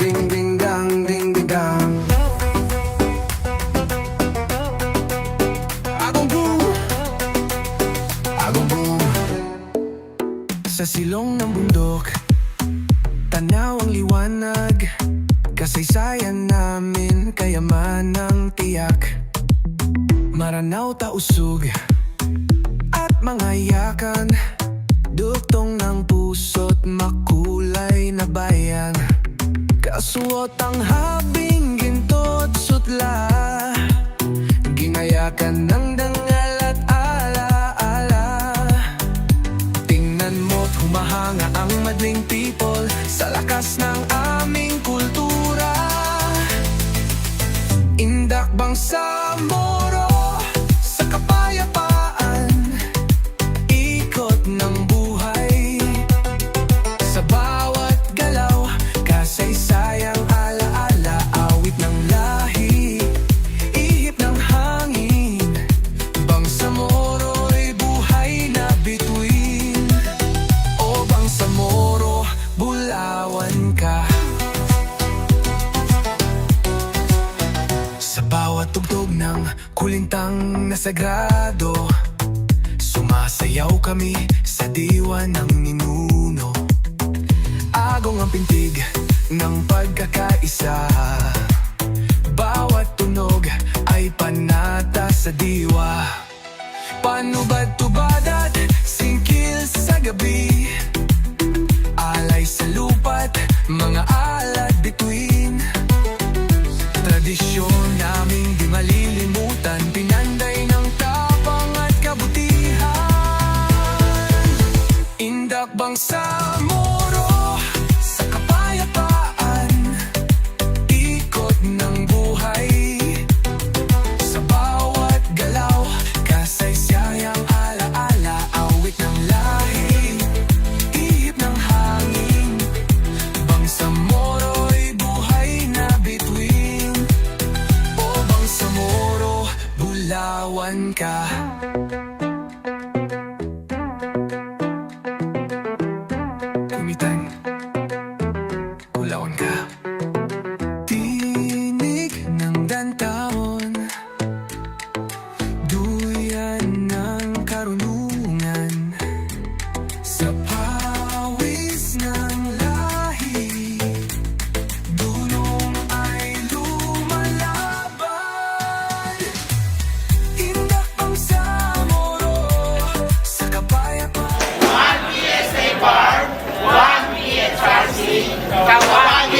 ding ding dang ding ding dang. Agong boom Agong boom Sa silong ng bundok Tanaw ang liwanag. Kasaysayan namin Kayaman tiyak. Maranaw tausog At mga yakan. Duktong puso't makulay na bayan. Kasuot ang habing ginto't sutla. Ginayakan ng dangal at alaala. Tingnan mo't humahanga ang madling people Sa lakas ng aming kultura. Indak bang sa moro tugtog ng kulintang na sagrado Sumasayaw kami sa diwa ng ninuno. Agong ang pintig ng pagkakaisa. Bawat tunog ay panata sa diwa. Panubad tubad bulawan ka. Kumitang, For all. One mole, one HRC. Kawan